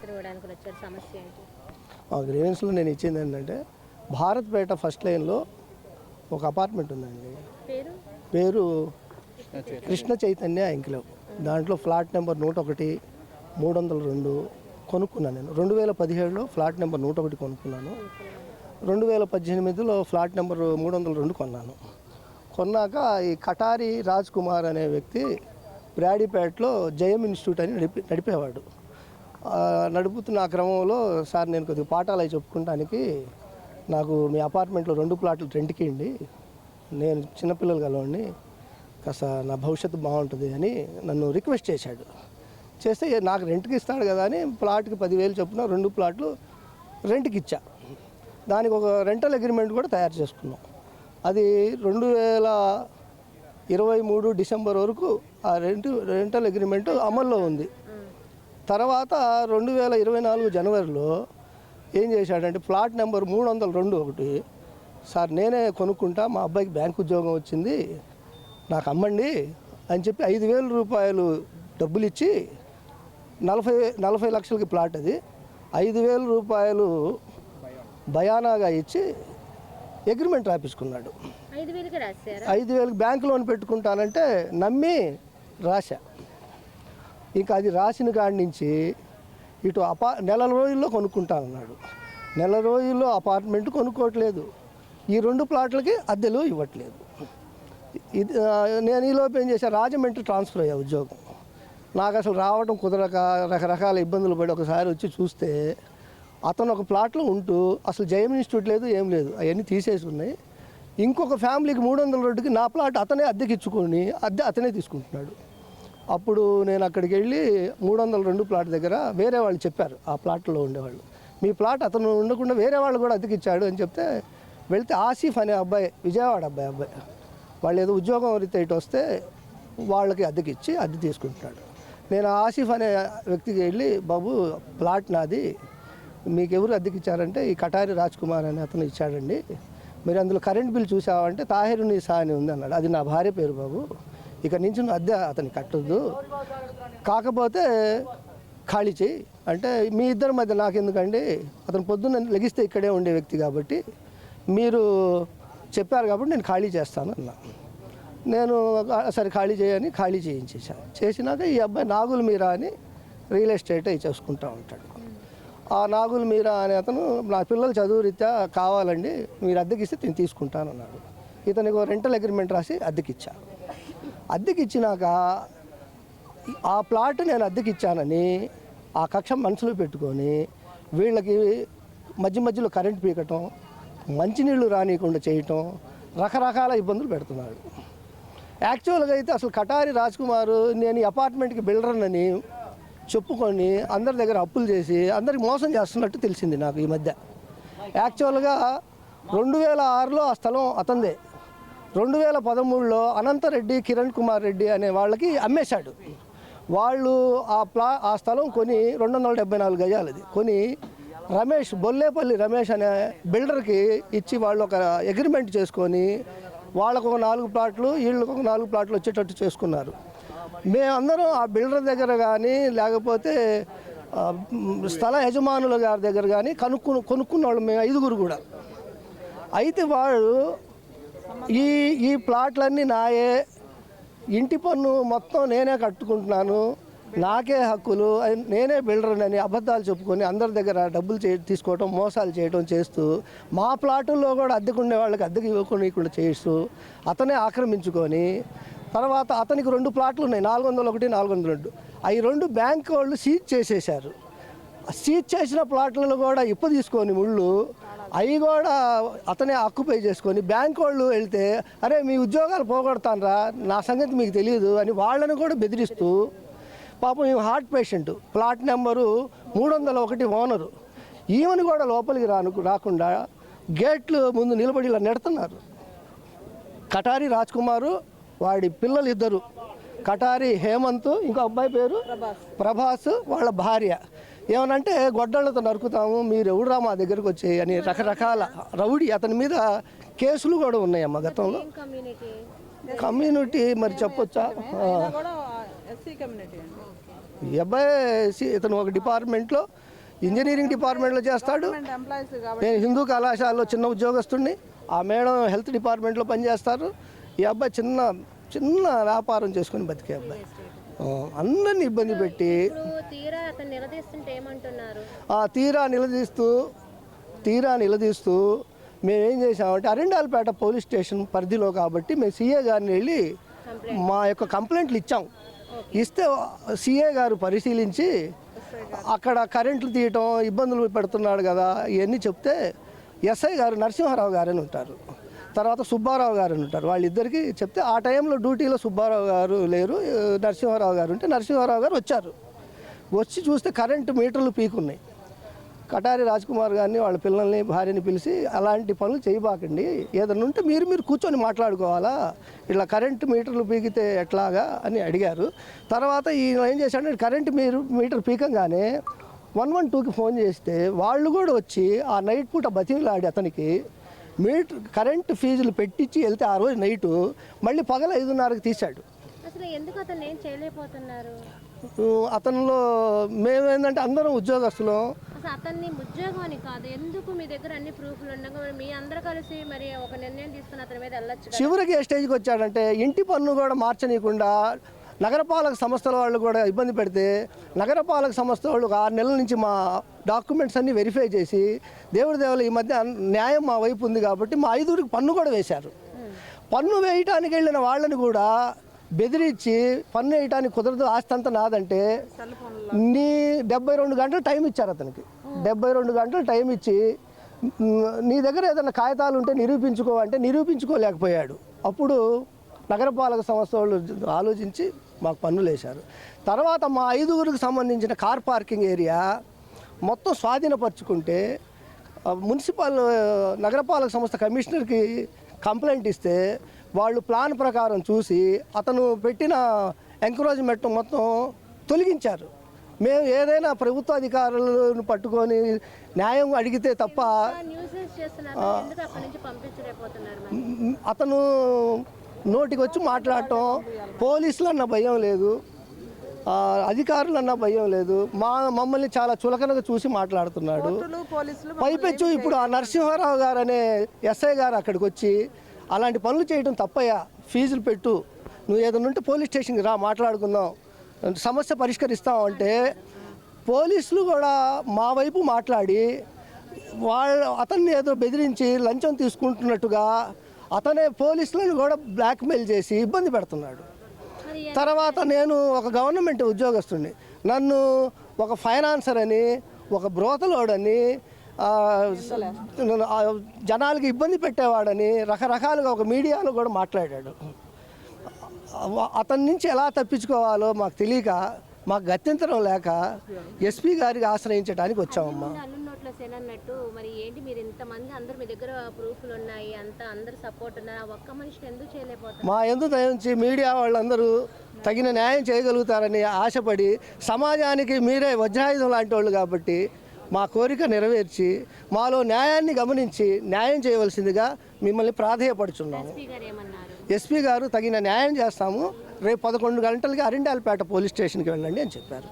పత్రం ఇవ్వడానికి వచ్చారు. సమస్య ఏంటి? ఆ గ్రీవెన్స్లో నేను ఇచ్చింది ఏంటంటే భారత్పేట ఫస్ట్ లైన్లో ఒక అపార్ట్మెంట్ ఉందండి. పేరు? పేరు కృష్ణ చైతన్య. ఎంక్లవ్ దాంట్లో ఫ్లాట్ నెంబర్ నూట ఒకటి మూడు వందల రెండు కొనుక్కున్నాను నేను. రెండు వేల పదిహేడులో ఫ్లాట్ నెంబర్ నూట ఒకటి కొనుక్కున్నాను. రెండు వేల పద్దెనిమిదిలో ఫ్లాట్ నెంబర్ మూడు వందల రెండు కొన్నాను. కొన్నాక ఈ కటారి రాజ్ కుమార్ అనే వ్యక్తి బ్రాడీపేటలో జయం ఇన్స్టిట్యూట్ అని నడిపి నడిపేవాడు. నడుపుతున్న ఆ క్రమంలో సార్ నేను కొద్దిగా పాఠాలు అవి చెప్పుకుంటానికి నాకు మీ అపార్ట్మెంట్లో రెండు ప్లాట్లు రెంట్కి ఇండి నేను చిన్నపిల్లలు కలవండి కాస్త నా భవిష్యత్తు బాగుంటుంది అని నన్ను రిక్వెస్ట్ చేశాడు. చేస్తే నాకు రెంట్కి ఇస్తాడు కదా అని ప్లాట్కి పదివేలు చొప్పున రెండు ప్లాట్లు రెంట్కి ఇచ్చా. దానికి ఒక రెంటల్ అగ్రిమెంట్ కూడా తయారు చేసుకున్నాం. అది రెండు వేల ఇరవై మూడు డిసెంబర్ వరకు ఆ రెంట్ రెంటల్ అగ్రిమెంట్ అమల్లో ఉంది. తర్వాత రెండు వేల ఇరవై నాలుగు జనవరిలో ఏం చేశాడంటే ప్లాట్ నెంబర్ మూడు వందల రెండు ఒకటి. సార్ నేనే కొనుక్కుంటా మా అబ్బాయికి బ్యాంక్ ఉద్యోగం వచ్చింది నాకు అమ్మండి అని చెప్పి ఐదు వేల రూపాయలు డబ్బులు ఇచ్చి నలభై నలభై లక్షలకి ప్లాట్ అది. ఐదు వేల రూపాయలు బయానాగా ఇచ్చి అగ్రిమెంట్ రాపించుకున్నాడు ఐదు వేలకు బ్యాంక్ లోన్ పెట్టుకుంటానంటే నమ్మి రాశా. ఇంకా అది రాసిన కాడి నుంచి ఇటు అపా నెల రోజుల్లో కొనుక్కుంటానన్నాడు. నెల రోజుల్లో అపార్ట్మెంట్ కొనుక్కోవట్లేదు. ఈ రెండు ప్లాట్లకి అద్దెలు ఇవ్వట్లేదు. ఇది నేను ఈలోపు ఏం చేశాను రాజమండ్రి ట్రాన్స్ఫర్ అయ్యా ఉద్యోగం. నాకు అసలు రావడం కుదరక రకరకాల ఇబ్బందులు పడి ఒకసారి వచ్చి చూస్తే అతను ఒక ప్లాట్లో ఉంటూ అసలు జయం ఇన్స్టిట్యూట్ లేదు ఏం లేదు అవన్నీ తీసేసి ఉన్నాయి. ఇంకొక ఫ్యామిలీకి మూడు వందల రోడ్డుకి నా ప్లాట్ అతనే అద్దెకి ఇచ్చుకొని అద్దె అతనే తీసుకుంటున్నాడు. అప్పుడు నేను అక్కడికి వెళ్ళి మూడు వందల రెండు ప్లాట్ దగ్గర వేరే వాళ్ళు చెప్పారు ఆ ప్లాట్లో ఉండేవాళ్ళు. మీ ప్లాట్ అతను ఉండకుండా వేరే వాళ్ళు కూడా అద్దెకి ఇచ్చాడు అని చెప్తే వెళ్తే ఆసిఫ్ అనే అబ్బాయి విజయవాడ అబ్బాయి అబ్బాయి. వాళ్ళు ఏదో ఉద్యోగం రీత్యా ఇటు వస్తే వాళ్ళకి అద్దెకి ఇచ్చి అద్దె తీసుకుంటున్నాడు. నేను ఆసిఫ్ అనే వ్యక్తికి వెళ్ళి బాబు ప్లాట్ నాది. మీకు ఎవరు అద్దెకి ఇచ్చారంటే ఈ కటారి రాజ్ కుమార్ అనే అతను ఇచ్చాడండి. మీరు అందులో కరెంట్ బిల్ చూసావంటే తాహిరుని సా అని ఉంది అన్నాడు అది నా భార్య పేరు బాబు. ఇక నుంచి అద్దె అతనికి కట్టొద్దు. కాకపోతే ఖాళీ చేయి. అంటే మీ ఇద్దరి మధ్య నాకెందుకండి? అతను పొద్దున్న లెగిస్తే ఇక్కడే ఉండే వ్యక్తి కాబట్టి మీరు చెప్పారు కాబట్టి నేను ఖాళీ చేస్తాను అన్నా. నేను సరే ఖాళీ చేయని ఖాళీ చేయించేసాను చేసినాక ఈ అబ్బాయి నాగుల మీరా అని రియల్ ఎస్టేట్ అవి చేసుకుంటూ ఉంటాడు. ఆ నాగుల మీరా అనే అతను నా పిల్లలు చదువు రీత్యా కావాలండి మీరు అద్దెకిస్తే నేను తీసుకుంటాను అన్నాడు ఇతనికి ఒక రెంటల్ అగ్రిమెంట్ రాసి అద్దెకి అద్దెకి ఇచ్చినాక ఆ ప్లాట్ నేను అద్దెకి ఇచ్చానని ఆ కక్ష మనసులో పెట్టుకొని వీళ్ళకి మధ్య మధ్యలో కరెంట్ పీకటం మంచినీళ్ళు రానియకుండా చేయటం రకరకాల ఇబ్బందులు పెడుతున్నాడు. యాక్చువల్గా అయితే అసలు కటారి రాజ్ కుమార్ నేను అపార్ట్మెంట్కి బిల్డర్నని చెప్పుకొని అందరి దగ్గర అప్పులు చేసి అందరికి మోసం చేస్తున్నట్టు తెలిసింది నాకు ఈ మధ్య. యాక్చువల్గా రెండు వేల ఆరులో ఆ స్థలం అతందే రెండు వేల పదమూడులో అనంతరెడ్డి కిరణ్ కుమార్ రెడ్డి అనే వాళ్ళకి అమ్మేశాడు. వాళ్ళు ఆ ప్లా ఆ స్థలం కొని రెండు వందల డెబ్బై నాలుగు గజాలది. కొని రమేష్ బొల్లేపల్లి రమేష్ అనే బిల్డర్కి ఇచ్చి వాళ్ళు ఒక అగ్రిమెంట్ చేసుకొని వాళ్ళకు ఒక నాలుగు ప్లాట్లు వీళ్ళకు ఒక నాలుగు ప్లాట్లు వచ్చేటట్టు చేసుకున్నారు. మేమందరం ఆ బిల్డర్ దగ్గర కానీ లేకపోతే స్థల యజమానుల గారి దగ్గర కానీ కనుక్కు కొనుక్కున్న వాళ్ళు మేము ఐదుగురు కూడా. అయితే వాళ్ళు ఈ ఈ ప్లాట్లన్నీ నాయే. ఇంటి పన్ను మొత్తం నేనే కట్టుకుంటున్నాను. నాకే హక్కులు. నేనే బిల్డర్నని అబద్ధాలు చెప్పుకొని అందరి దగ్గర డబ్బులు చే తీసుకోవటం మోసాలు చేయటం చేస్తూ మా ప్లాటుల్లో కూడా అద్దెకుండే వాళ్ళకి అద్దెకి ఇవ్వకుండా చేస్తూ అతనే ఆక్రమించుకొని తర్వాత అతనికి రెండు ప్లాట్లు ఉన్నాయి. నాలుగు వందల ఒకటి నాలుగు వందల రెండు అవి రెండు బ్యాంక్ వాళ్ళు సీజ్ చేసేశారు. సీజ్ చేసిన ప్లాట్లలో కూడా ఇప్పు తీసుకొని ముళ్ళు అవి కూడా అతనే ఆక్యుపై చేసుకొని బ్యాంక్ వాళ్ళు వెళ్తే అరే మీ ఉద్యోగాలు పోగొడతానరా నా సంగతి మీకు తెలియదు అని వాళ్ళని కూడా బెదిరిస్తూ పాపం ఈ హార్ట్ పేషెంట్ ప్లాట్ నెంబరు మూడు వందల ఒకటి ఓనరు. ఈమెను కూడా లోపలికి రాను రాకుండా గేట్లు ముందు నిలబడి ఇలా నెడుతున్నారు. కటారి రాజ్ కుమారు వాడి పిల్లలు ఇద్దరు కటారి హేమంత్ ఇంకో అబ్బాయి పేరు ప్రభాస్ వాళ్ళ భార్య. ఏమనంటే గొడ్డళ్ళతో నరుకుతాము మీరు ఎవడురా మా దగ్గరకు వచ్చి అని రకరకాల రౌడీ అతని మీద కేసులు కూడా ఉన్నాయమ్మ గతంలో. కమ్యూనిటీ? మరి చెప్పొచ్చా? ఈ అబ్బాయి ఇతను ఒక డిపార్ట్మెంట్లో ఇంజనీరింగ్ డిపార్ట్మెంట్లో చేస్తాడు. నేను హిందూ కళాశాలలో చిన్న ఉద్యోగస్తుడిని ఆ మేడం హెల్త్ డిపార్ట్మెంట్లో పనిచేస్తారు. ఈ అబ్బాయి చిన్న చిన్న వ్యాపారం చేసుకుని బతికే అబ్బాయి. అందరిని ఇబ్బంది పెట్టి అతను నిలదీస్తుంటే ఏమంటున్నారు? ఆ తీరా నిలదీస్తూ తీరా నిలదీస్తూ మేమేం చేసామంటే అరిండాలపేట పోలీస్ స్టేషన్ పరిధిలో కాబట్టి మేము సీఏ గారిని వెళ్ళి మా యొక్క కంప్లైంట్లు ఇచ్చాం. ఇస్తే సీఏ గారు పరిశీలించి అక్కడ కరెంట్లు తీయటం ఇబ్బందులు పెడుతున్నాడు కదా ఇవన్నీ చెప్తే ఎస్ఐ గారు నరసింహారావు గారు అని ఉంటారు. తర్వాత సుబ్బారావు గారు అని ఉంటారు. వాళ్ళిద్దరికి చెప్తే ఆ టైంలో డ్యూటీలో సుబ్బారావు గారు లేరు నరసింహారావు గారు ఉంటే నరసింహారావు గారు వచ్చారు. వచ్చి చూస్తే కరెంటు మీటర్లు పీకున్నాయి. కటారి రాజ్కుమార్ గారిని వాళ్ళ పిల్లల్ని భార్యని పిలిచి అలాంటి పనులు చేయబాకండి. ఏదైనా ఉంటే మీరు మీరు కూర్చొని మాట్లాడుకోవాలా? ఇట్లా కరెంటు మీటర్లు పీకితే ఎట్లాగా అని అడిగారు. తర్వాత ఈయన ఏం చేశాడంటే కరెంటు మీరు మీటర్ పీకంగానే వన్ వన్ టూకి ఫోన్ చేస్తే వాళ్ళు కూడా వచ్చి ఆ నైట్ పూట బతిలాడి అతనికి మీటర్ కరెంటు ఫీజులు పెట్టించి వెళ్తే ఆ రోజు నైటు మళ్ళీ పగల ఐదున్నరకు తీశాడు. అతనిలో మేమేందంటే అందరం ఉద్యోగస్తులం. అతన్ని ఉద్యోగం అని కాదు. ఎందుకు మీ దగ్గర అన్ని ప్రూఫ్లు ఉండగా మీ అందరూ కలిసి మరి ఒక నిర్ణయం తీసుకుని అతని మీద వెళ్ళొచ్చు చివరికి ఏ స్టేజ్కి వచ్చాడంటే ఇంటి పన్ను కూడా మార్చనీయకుండా నగరపాలక సంస్థల వాళ్ళు కూడా ఇబ్బంది పెడితే నగరపాలక సంస్థ వాళ్ళు ఒక ఆరు నెలల నుంచి మా డాక్యుమెంట్స్ అన్ని వెరిఫై చేసి దేవుడి దేవుల ఈ మధ్య న్యాయం మా వైపు ఉంది కాబట్టి మా ఐదుగురికి పన్ను కూడా వేశారు. పన్ను వేయటానికి వెళ్ళిన వాళ్ళని కూడా బెదిరించి పన్ను వేయటానికి కుదరదు ఆస్తి అంతా నాదంటే నీ డెబ్బై రెండు గంటలు టైం ఇచ్చారు అతనికి. డెబ్బై రెండు గంటలు టైం ఇచ్చి నీ దగ్గర ఏదైనా కాగితాలు ఉంటే నిరూపించుకో అంటే నిరూపించుకోలేకపోయాడు. అప్పుడు నగరపాలక సంస్థ వాళ్ళు ఆలోచించి మాకు పన్నులు వేశారు. తర్వాత మా ఐదుగురికి సంబంధించిన కార్ పార్కింగ్ ఏరియా మొత్తం స్వాధీనపరుచుకుంటే మున్సిపల్ నగరపాలక సంస్థ కమిషనర్కి కంప్లైంట్ ఇస్తే వాళ్ళు ప్లాన్ ప్రకారం చూసి అతను పెట్టిన ఎంకరేజ్మెంట్ మొత్తం తొలగించారు. మేము ఏదైనా ప్రభుత్వ అధికారులను పట్టుకొని న్యాయం అడిగితే తప్ప అతను నోటికి వచ్చి మాట్లాడటం పోలీసులు అన్న భయం లేదు. ఆ, అధికారులు అన్న భయం లేదు. మా మమ్మల్ని చాలా చులకనగా చూసి మాట్లాడుతున్నాడు. పైపెచ్చు. ఇప్పుడు ఆ నరసింహారావు గారు అనే ఎస్ఐ గారు అక్కడికి వచ్చి అలాంటి పనులు చేయడం తప్పయ్యా. ఫీజులు పెట్టు. నువ్వు ఏదైనా ఉంటే పోలీస్ స్టేషన్కి రా మాట్లాడుకుందాం. సమస్య పరిష్కరిస్తాం అంటే పోలీసులు కూడా మా వైపు మాట్లాడి వాళ్ళ అతన్ని ఏదో బెదిరించి లంచం తీసుకుంటున్నట్టుగా అతనే పోలీసులను కూడా బ్లాక్మెయిల్ చేసి ఇబ్బంది పెడుతున్నాడు. తర్వాత నేను ఒక గవర్నమెంట్ ఉద్యోగస్తుడిని నన్ను ఒక ఫైనాన్సర్ అని ఒక బ్రోతలోడని జనాలకి ఇబ్బంది పెట్టేవాడని రకరకాలుగా ఒక మీడియాలో కూడా మాట్లాడాడు. అతని నుంచి ఎలా తప్పించుకోవాలో మాకు తెలియక మాకు గత్యంతరం లేక ఎస్పీ గారికి ఆశ్రయించడానికి వచ్చామమ్మా. సేన అన్నట్టు మరి ఏంటి మీరు ఇంతమంది అందరు మీ దగ్గర ప్రూఫ్లు ఉన్నాయి అంత అందరు సపోర్ట్ ఉన్నారు? ఒక్క మనిషిని ఎందుకు చేయలేకపోతున్నారు? మా ఎందు దయించి మీడియా వాళ్ళందరూ తగిన న్యాయం చేయగలుగుతారని ఆశపడి సమాజానికి మీరే వజ్రాయుధం లాంటి వాళ్ళు కాబట్టి మా కోరిక నెరవేర్చి మాలో న్యాయాన్ని గమనించి న్యాయం చేయవలసిందిగా మిమ్మల్ని ప్రాధేయపడుచున్నాము. ఎస్పీ గారు తగిన న్యాయం చేస్తాము. రేపు పదకొండు గంటలకి అరిండాలపేట పోలీస్ స్టేషన్కి వెళ్ళండి అని చెప్పారు.